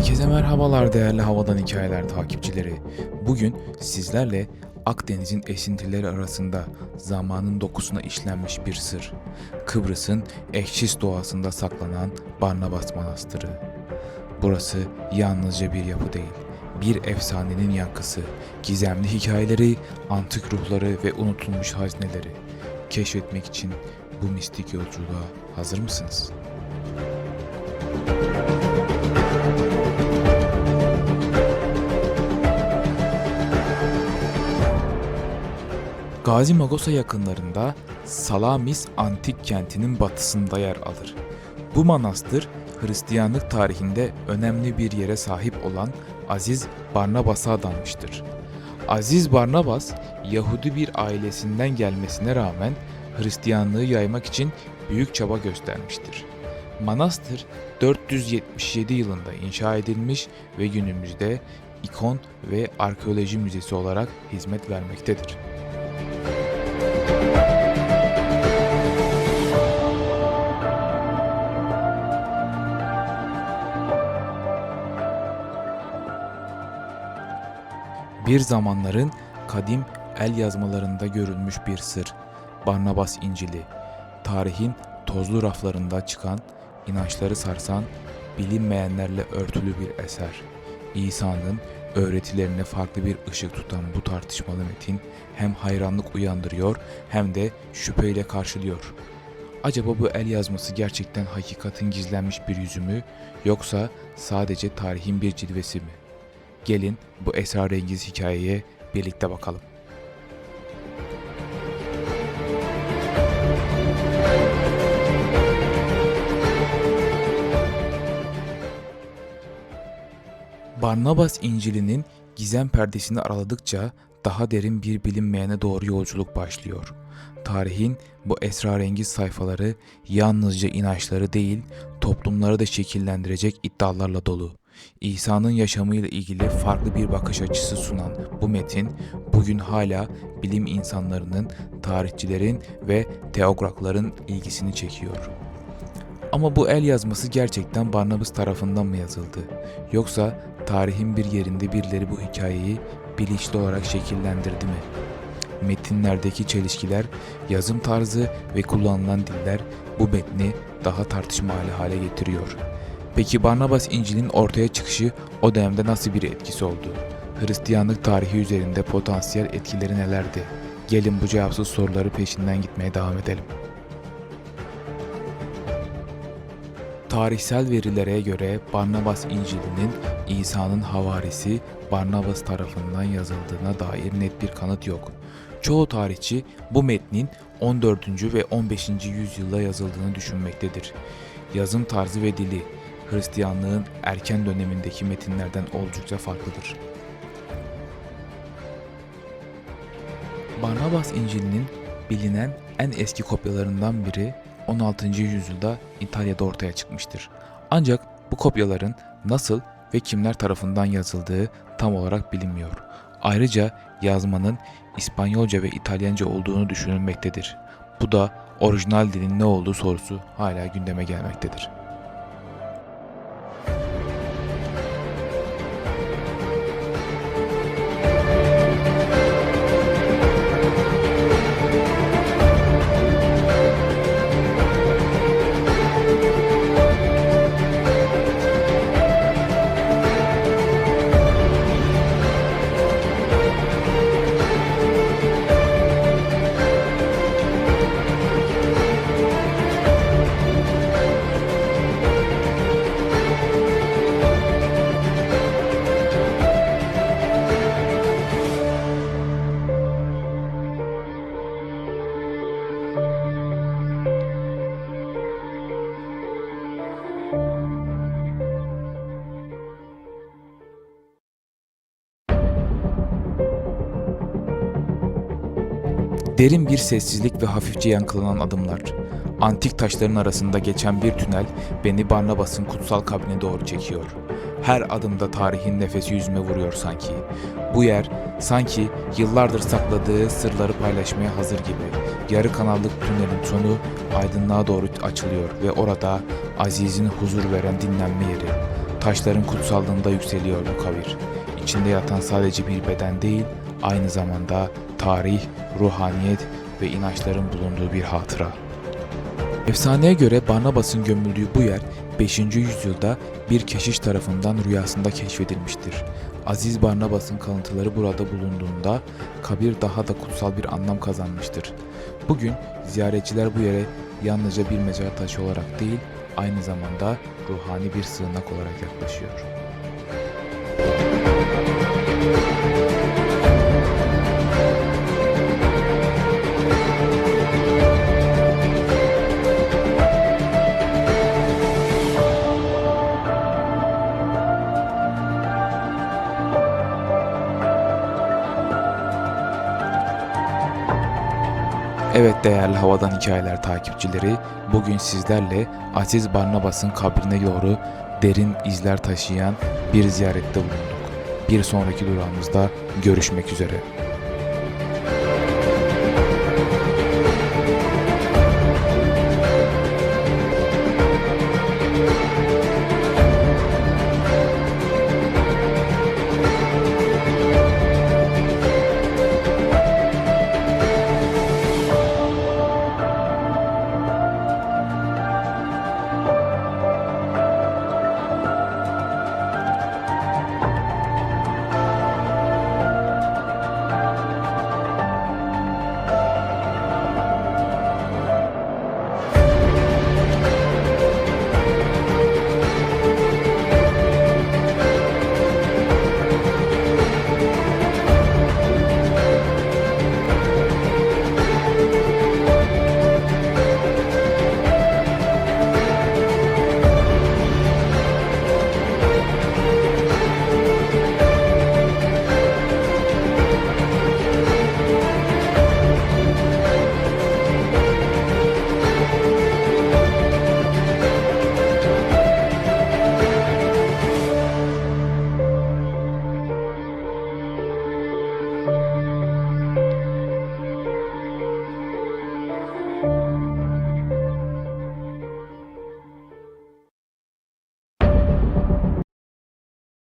Herkese merhabalar değerli Havadan Hikayeler takipçileri. Bugün sizlerle Akdeniz'in esintileri arasında zamanın dokusuna işlenmiş bir sır. Kıbrıs'ın eşsiz doğasında saklanan Barnabas Manastırı. Burası yalnızca bir yapı değil, bir efsanenin yankısı, gizemli hikayeleri, antik ruhları ve unutulmuş hazineleri. Keşfetmek için bu mistik yolculuğa hazır mısınız? Gazi Magosa yakınlarında Salamis antik kentinin batısında yer alır. Bu manastır Hristiyanlık tarihinde önemli bir yere sahip olan Aziz Barnabas'a adanmıştır. Aziz Barnabas, Yahudi bir ailesinden gelmesine rağmen Hristiyanlığı yaymak için büyük çaba göstermiştir. Manastır 477 yılında inşa edilmiş ve günümüzde ikon ve arkeoloji müzesi olarak hizmet vermektedir. Bir zamanların kadim el yazmalarında görülmüş bir sır. Barnabas İncil'i. Tarihin tozlu raflarında çıkan, inançları sarsan, bilinmeyenlerle örtülü bir eser. İsa'nın öğretilerine farklı bir ışık tutan bu tartışmalı metin hem hayranlık uyandırıyor hem de şüpheyle karşılıyor. Acaba bu el yazması gerçekten hakikatin gizlenmiş bir yüzü mü yoksa sadece tarihin bir cilvesi mi? Gelin bu esrarengiz hikayeye birlikte bakalım. Barnabas İncil'inin gizem perdesini araladıkça daha derin bir bilinmeyene doğru yolculuk başlıyor. Tarihin bu esrarengiz sayfaları yalnızca inançları değil, toplumları da şekillendirecek iddialarla dolu. İsa'nın yaşamıyla ilgili farklı bir bakış açısı sunan bu metin bugün hala bilim insanlarının, tarihçilerin ve teografların ilgisini çekiyor. Ama bu el yazması gerçekten Barnabas tarafından mı yazıldı? Yoksa tarihin bir yerinde birileri bu hikayeyi bilinçli olarak şekillendirdi mi? Metinlerdeki çelişkiler, yazım tarzı ve kullanılan diller bu metni daha tartışmalı hale getiriyor. Peki Barnabas İncil'in ortaya çıkışı o dönemde nasıl bir etkisi oldu? Hristiyanlık tarihi üzerinde potansiyel etkileri nelerdi? Gelin bu cevapsız soruları peşinden gitmeye devam edelim. Tarihsel verilere göre Barnabas İncil'inin İsa'nın havarisi Barnabas tarafından yazıldığına dair net bir kanıt yok. Çoğu tarihçi bu metnin 14. ve 15. yüzyılda yazıldığını düşünmektedir. Yazım tarzı ve dili Hristiyanlığın erken dönemindeki metinlerden oldukça farklıdır. Barnabas İncil'inin bilinen en eski kopyalarından biri 16. yüzyılda İtalya'da ortaya çıkmıştır. Ancak bu kopyaların nasıl ve kimler tarafından yazıldığı tam olarak bilinmiyor. Ayrıca yazmanın İspanyolca ve İtalyanca olduğunu düşünülmektedir. Bu da orijinal dilin ne olduğu sorusu hala gündeme gelmektedir. Derin bir sessizlik ve hafifçe yankılanan adımlar. Antik taşların arasında geçen bir tünel beni Barnabas'ın kutsal kabine doğru çekiyor. Her adımda tarihin nefesi yüzüme vuruyor sanki. Bu yer sanki yıllardır sakladığı sırları paylaşmaya hazır gibi. Yarı kanallık tünelin sonu aydınlığa doğru açılıyor ve orada Aziz'in huzur veren dinlenme yeri. Taşların kutsallığında yükseliyor bu kabir. İçinde yatan sadece bir beden değil, aynı zamanda tarih, ruhaniyet ve inançların bulunduğu bir hatıra. Efsaneye göre Barnabas'ın gömüldüğü bu yer 5. yüzyılda bir keşiş tarafından rüyasında keşfedilmiştir. Aziz Barnabas'ın kalıntıları burada bulunduğunda kabir daha da kutsal bir anlam kazanmıştır. Bugün ziyaretçiler bu yere yalnızca bir mezar taşı olarak değil, aynı zamanda ruhani bir sığınak olarak yaklaşıyor. Evet değerli Havadan Hikayeler takipçileri, bugün sizlerle Aziz Barnabas'ın kabrine doğru derin izler taşıyan bir ziyarette bulunduk. Bir sonraki durağımızda görüşmek üzere.